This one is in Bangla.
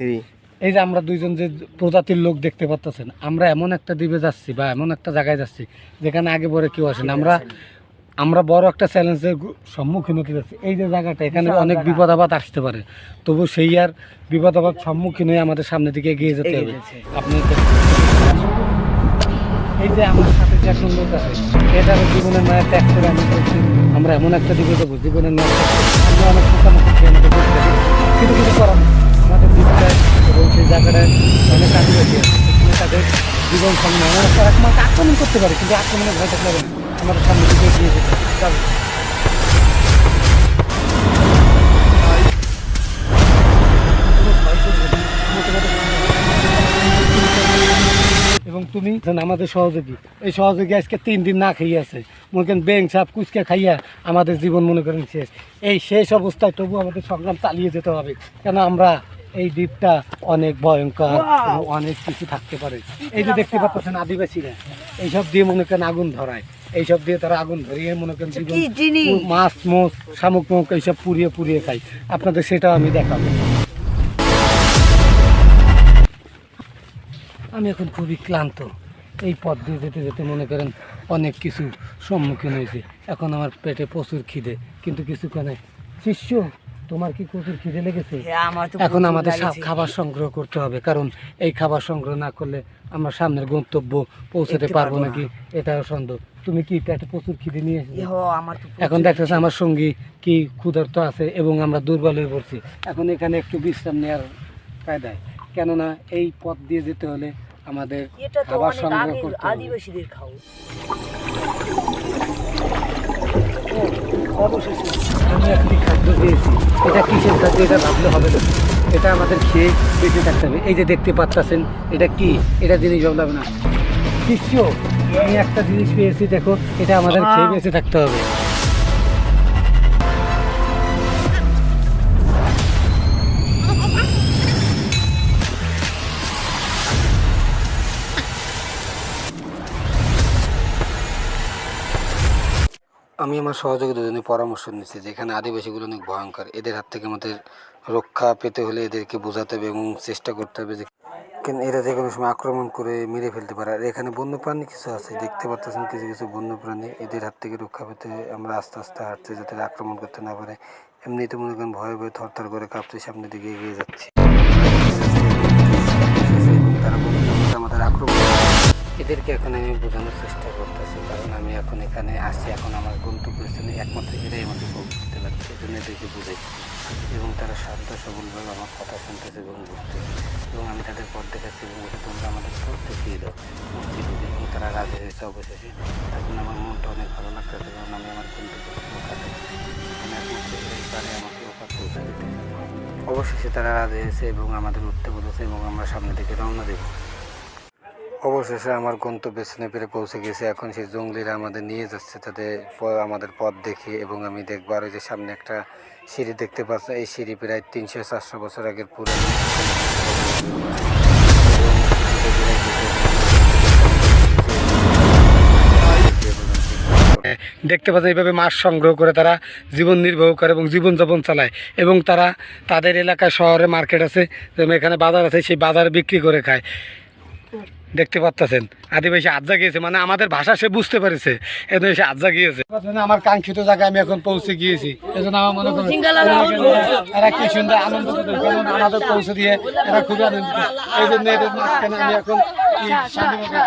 থ্রি এই যে আমরা দুইজন যে প্রজাতির লোক দেখতে পাচ্ছেন আমরা এমন একটা দ্বীপে যাচ্ছি বা এমন একটা জায়গায় যাচ্ছি যেখানে আগে পরে কেউ আসেন। আমরা আমরা বড় একটা চ্যালেঞ্জের সম্মুখীন হতে যাচ্ছি। এই যে জায়গাটা এখানে অনেক বিপদ আপদ আসতে পারে। তবু সেই আর বিপদ আপদ সম্মুখীন হয়ে আমাদের সামনের দিকে এগিয়ে যেতে হবে। আপনি এই যে আমার সাথে যে একজন লোক আছে এটা জীবনের মায়ের ত্যাগ করে আমি বলছি আমরা এমন একটা দিকে যাব জীবনের মায়ের আমরা অনেক। কিন্তু কিছু করার আমাদের এবং অনেক সেখানে তাদের জীবন সামনে আমরা তারা আমাকে আক্রমণ করতে পারে, কিন্তু আক্রমণের ভয় থাকলে আমাদের সামনে দিকে এগিয়ে যেতে হবে তুমি আমাদের সহযোগী। এই সহযোগী আজকে তিন দিন না খাইয়ে আছে। মনে করেন ব্যাং সাপ, কুচকে খাইয়া আমাদের জীবন মনে করেন শেষ। এই শেষ অবস্থায় তবু আমাদের সংগ্রাম চালিয়ে যেতে হবে। কেন আমরা এই দ্বীপটা অনেক ভয়ঙ্কর অনেক কিছু থাকতে পারে। এই যে দেখতে পাচ্ছেন আদিবাসীরা এইসব দিয়ে মনে করেন আগুন ধরায়। এইসব দিয়ে তারা আগুন ধরিয়ে মনে করেন মাছ মোষ শামুক মুখ এইসব পুড়িয়ে পুড়িয়ে খাই আপনাদের সেটাও আমি দেখাবো। আমি এখন খুবই ক্লান্ত। এই পথ দিয়ে যেতে যেতে মনে করেন অনেক কিছু সম্মুখীন হয়েছে। এখন আমার পেটে প্রচুর খিদে কিন্তু কিছুক্ষণে শিষ্য তোমার কি প্রচুর খিদে লেগেছে? হ্যাঁ, আমার এখন আমাদের। খাবার সংগ্রহ করতে হবে কারণ এই খাবার সংগ্রহ না করলে আমরা সামনের গন্তব্য পৌঁছাতে পারব। নাকি? এটাও সন্দেহ তুমি কি পেটে প্রচুর খিদে নিয়ে এসেছ? আমার এখন দেখতেছে আমার সঙ্গী কি ক্ষুধার্ত আছে এবং আমরা দুর্বল হয়ে পড়ছি। এখন এখানে একটু বিশ্রাম নেওয়ার কায়দায়। কেননা এই পথ দিয়ে যেতে হলে আমাদের খাবার সংগ্রহ করতে আদিবাসীদের খাও অবশেষে আমি একটি খাদ্য পেয়েছি এটা কিসের খাদ্য? এটা ভাবলে হবে না। এটা আমাদের খেয়ে বেঁচে থাকতে হবে। এই যে দেখতে পাচ্ছেন এটা কি? এটা জিনিস ভাবলাম না। নিশ্চয় আমি একটা জিনিস পেয়েছি দেখো এটা আমাদের খেয়ে বেঁচে থাকতে হবে। আমি আমার সহযোগী দুজনে পরামর্শ নিচ্ছি যে এখানে আদিবাসীগুলো অনেক ভয়ঙ্কর। এদের হাত থেকে আমাদের রক্ষা পেতে হলে এদেরকে বোঝাতে হবে এবং চেষ্টা করতে হবে যে কেন এরা যে কোনো সময় আক্রমণ করে মেরে ফেলতে পারে। আর এখানে বন্যপ্রাণী কিছু আছে, দেখতে পাচ্ছেন কিছু কিছু বন্যপ্রাণী। এদের হাত থেকে রক্ষা পেতে আমরা আস্তে আস্তে হাঁটছি যাতে আক্রমণ করতে না পারে। এমনিতে মনে করেন ভয়ে ভয়ে থরথর করে কাঁপতে সামনের দিকে এগিয়ে যাচ্ছি। তারা আমাদের আক্রমণ এদেরকে এখন আমি বোঝানোর চেষ্টা করতেছি, কারণ আমি এখন এখানে আসছি এখন আমার গন্তব্যস্থানে একমাত্র এরাই আমাকে পৌঁছতে পারছে এই জন্য এদেরকে বুঝাইছি। এবং তারা শান্ত সবলভাবে আমার কথা শুনতেছে এবং বুঝতেছে। এবং আমি তাদের পথ দেখাচ্ছি এবং তোমরা আমাদের পথ দেখিয়ে দাও। এবং তারা রাজি হয়েছে অবশেষে। তখন আমার মনটা অনেক ভালো লাগতেছে, কারণ আমি আমার গন্তব্য একমাত্র পারে আমাকে ওপর পৌঁছে দিতে। অবশেষে তারা রাজি হয়েছে এবং আমাদের উঠতে বলেছে এবং আমরা সামনে দিকে রওনা দেবো। অবশেষে আমার গন্তব্যে স্নেপেরে পৌঁছে গেছে। এখন সেই জঙ্গলিরা আমাদের নিয়ে যাচ্ছে তাদের আমাদের পথ দেখে এবং আমি দেখব। আর যে সামনে একটা সিঁড়ি দেখতে পাচ্ছি, এই সিঁড়ি প্রায় তিনশো চারশো বছর আগের পুরো দেখতে পাচ্ছেন এইভাবে মাছ সংগ্রহ করে তারা জীবন নির্বাহ করে এবং জীবনযাপন চালায় এবং তারা তাদের এলাকায় শহরে মার্কেট আছে, যেমন এখানে বাজার আছে, সেই বাজারে বিক্রি করে খায়। দেখতে পাচ্ছেন আদিবাসী আজ্জা গিয়েছে মানে আমাদের ভাষা সে বুঝতে পেরেছে। এজন্য সে আজ্জা গিয়েছে। আমার কাঙ্ক্ষিত জায়গায় আমি এখন পৌঁছে গিয়েছি। এজন্য আমার মনে করি এরা কি সুন্দর আনন্দ আমাদের পৌঁছে দিয়ে এরা খুবই আনন্দিত। এই জন্য এদের মাঝখানে আমি এখন এই শান্তি মতো